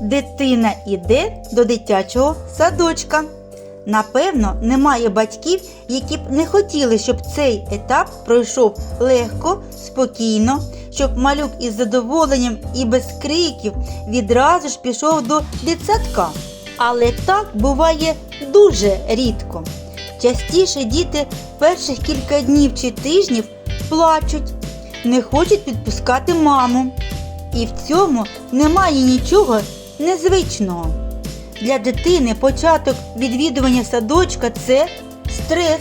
дитина іде до дитячого садочка. Напевно, немає батьків, які б не хотіли, щоб цей етап пройшов легко, спокійно, щоб малюк із задоволенням і без криків відразу ж пішов до дитсадка. Але так буває дуже рідко. Частіше діти перших кілька днів чи тижнів плачуть, не хочуть підпускати маму. І в цьому немає нічого незвичного. Для дитини початок відвідування садочка це стрес.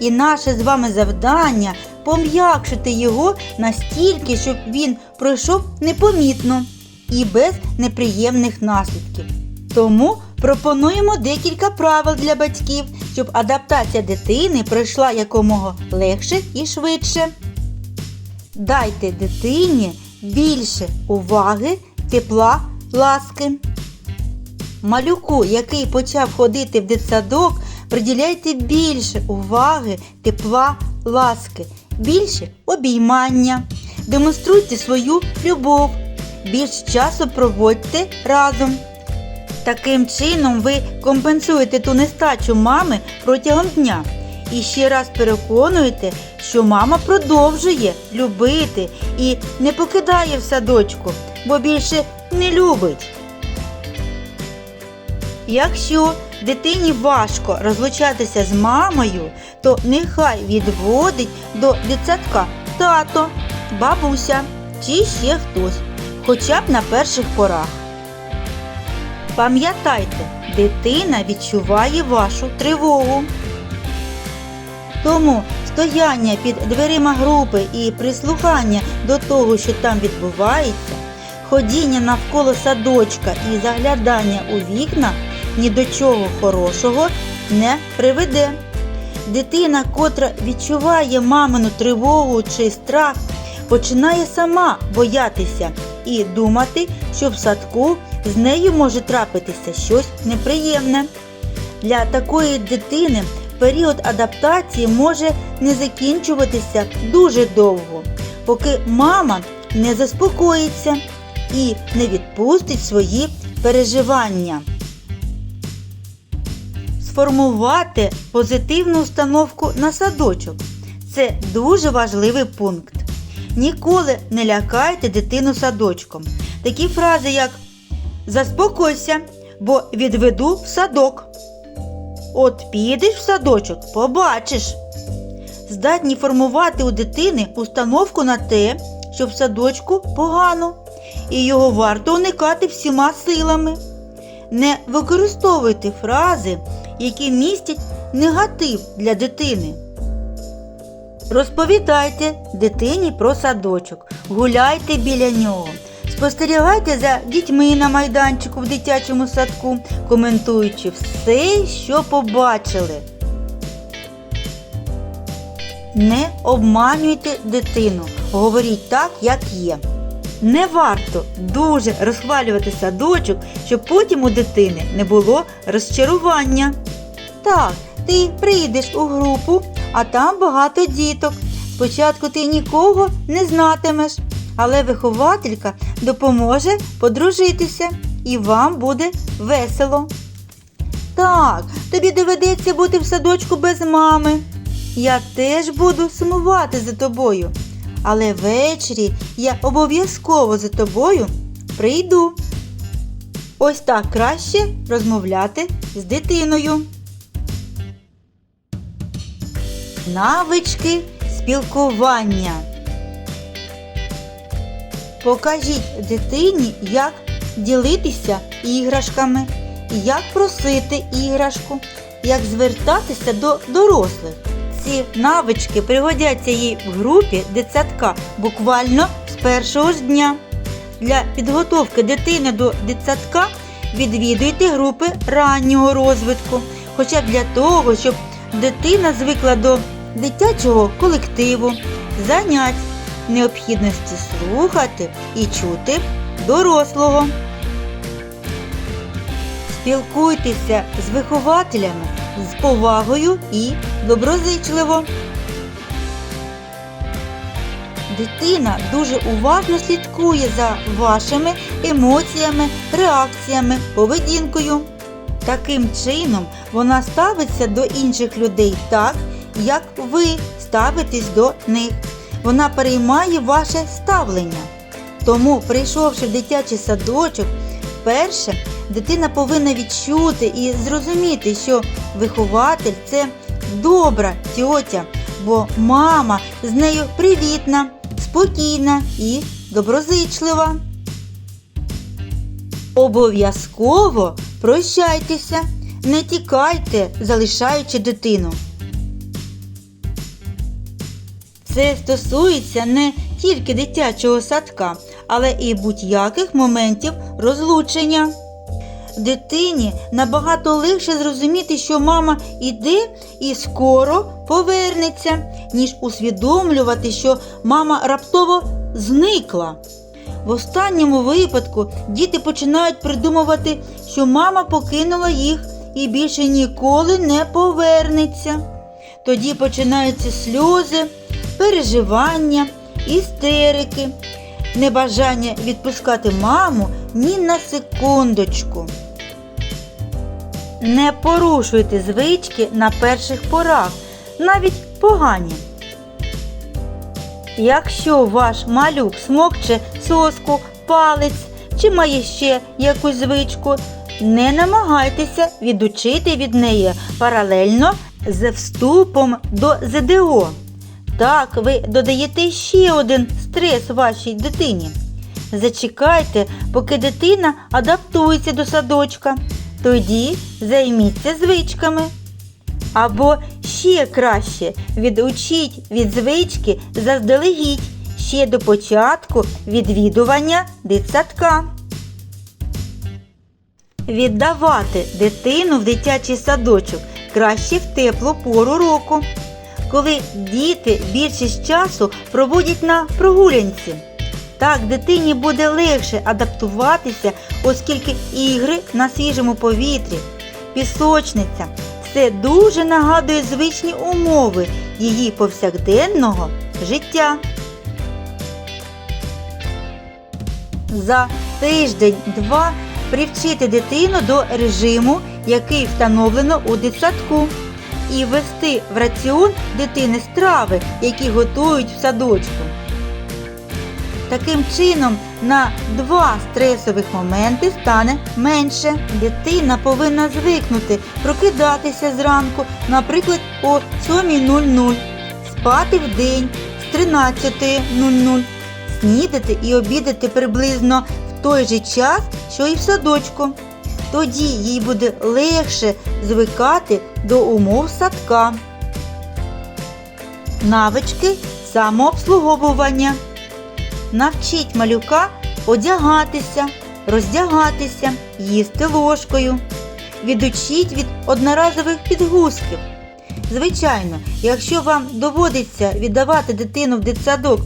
І наше з вами завдання пом'якшити його настільки, щоб він пройшов непомітно і без неприємних наслідків. Тому пропонуємо декілька правил для батьків, щоб адаптація дитини пройшла якомога легше і швидше. Дайте дитині більше уваги, тепла, ласки. Малюку, який почав ходити в дитсадок, приділяйте більше уваги, тепла, ласки, більше обіймання. Демонструйте свою любов, більш часу проводьте разом. Таким чином ви компенсуєте ту нестачу мами протягом дня. І ще раз переконуєте, що мама продовжує любити і не покидає в садочку, бо більше не любить. Якщо дитині важко розлучатися з мамою, то нехай відводить до дитсадка тато, бабуся чи ще хтось, хоча б на перших порах. Пам'ятайте, дитина відчуває вашу тривогу. Тому стояння під дверима групи і прислухання до того, що там відбувається, ходіння навколо садочка і заглядання у вікна ні до чого хорошого не приведе. Дитина, котра відчуває мамину тривогу чи страх, починає сама боятися і думати, що в садку з нею може трапитися щось неприємне. Для такої дитини період адаптації може не закінчуватися дуже довго, поки мама не заспокоїться і не відпустить свої переживання. Сформувати позитивну установку на садочок це дуже важливий пункт. Ніколи не лякайте дитину садочком. Такі фрази, як Заспокойся, бо відведу в садок. От підеш в садочок, побачиш. Здатні формувати у дитини установку на те, що в садочку погано, і його варто уникати всіма силами. Не використовуйте фрази, які містять негатив для дитини. Розповідайте дитині про садочок, гуляйте біля нього. Спостерігайте за дітьми на майданчику в дитячому садку, коментуючи все, що побачили. Не обманюйте дитину, говоріть так, як є. Не варто дуже розхвалювати садочок, щоб потім у дитини не було розчарування. Так, ти прийдеш у групу, а там багато діток. Спочатку ти нікого не знатимеш, але вихователька допоможе подружитися і вам буде весело. Так, тобі доведеться бути в садочку без мами. Я теж буду сумувати за тобою. Але ввечері я обов'язково за тобою прийду. Ось так краще розмовляти з дитиною. Навички спілкування. Покажіть дитині, як ділитися іграшками, як просити іграшку, як звертатися до дорослих. Ці навички пригодяться їй в групі дитсадка буквально з першого ж дня. Для підготовки дитини до дитсадка відвідуйте групи раннього розвитку, хоча б для того, щоб дитина звикла до дитячого колективу, занять, необхідності слухати і чути дорослого. Спілкуйтеся з вихователями з повагою і доброзичливо. Дитина дуже уважно слідкує за вашими емоціями, реакціями, поведінкою. Таким чином вона ставиться до інших людей так, як ви ставитесь до них. Вона переймає ваше ставлення. Тому, прийшовши в дитячий садочок, перше дитина повинна відчути і зрозуміти, що вихователь це добра тьотя, бо мама з нею привітна, спокійна і доброзичлива. Обов'язково прощайтеся, не тікайте, залишаючи дитину. Це стосується не тільки дитячого садка, але і будь-яких моментів розлучення. Дитині набагато легше зрозуміти, що мама іде і скоро повернеться, ніж усвідомлювати, що мама раптово зникла. В останньому випадку діти починають придумувати, що мама покинула їх і більше ніколи не повернеться. Тоді починаються сльози, переживання, істерики, небажання відпускати маму ні на секундочку. Не порушуйте звички на перших порах, навіть погані. Якщо ваш малюк смокче соску, палець чи має ще якусь звичку, не намагайтеся відучити від неї паралельно з вступом до ЗДО. Так, ви додаєте ще один стрес вашій дитині. Зачекайте, поки дитина адаптується до садочка. Тоді займіться звичками. Або ще краще відучіть від звички заздалегідь ще до початку відвідування дитсадка. Віддавати дитину в дитячий садочок краще в теплу пору року, коли діти більшість часу проводять на прогулянці. Так дитині буде легше адаптуватися, оскільки ігри на свіжому повітрі, пісочниця це дуже нагадує звичні умови її повсякденного життя. За тиждень-два привчити дитину до режиму, який встановлено у дитсадку, і ввести в раціон дитини страви, які готують в садочку. Таким чином, на два стресових моменти стане менше. Дитина повинна звикнути прокидатися зранку, наприклад, о 7.00, спати в день з 13.00, снідати і обідати приблизно в той же час, що і в садочку. Тоді їй буде легше звикати до умов садка. Навички самообслуговування. Навчіть малюка одягатися, роздягатися, їсти ложкою. Відучіть від одноразових підгузків. Звичайно, якщо вам доводиться віддавати дитину в дитсадок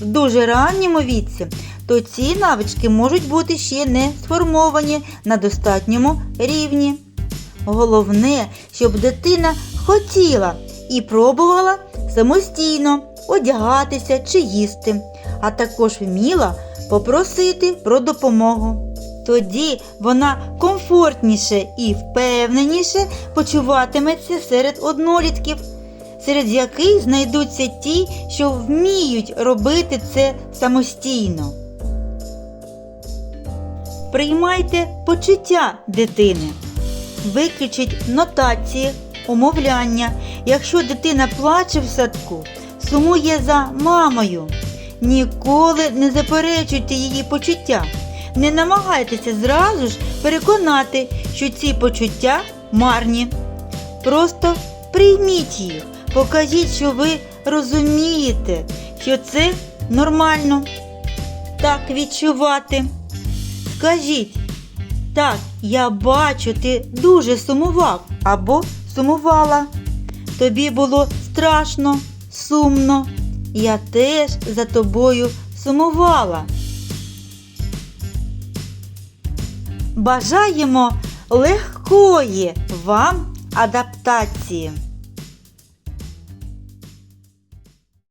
в дуже ранньому віці, то ці навички можуть бути ще не сформовані на достатньому рівні. Головне, щоб дитина хотіла і пробувала самостійно одягатися чи їсти, а також вміла попросити про допомогу. Тоді вона комфортніше і впевненіше почуватиметься серед однолітків, серед яких знайдуться ті, що вміють робити це самостійно. Приймайте почуття дитини. Виключіть нотації, умовляння. Якщо дитина плаче в садку, сумує за мамою. Ніколи не заперечуйте її почуття. Не намагайтеся зразу ж переконати, що ці почуття марні. Просто прийміть їх, покажіть, що ви розумієте, що це нормально. Так відчувати. Скажіть, так, я бачу, ти дуже сумував або сумувала. Тобі було страшно, сумно. Я теж за тобою сумувала. Бажаємо легкої вам адаптації.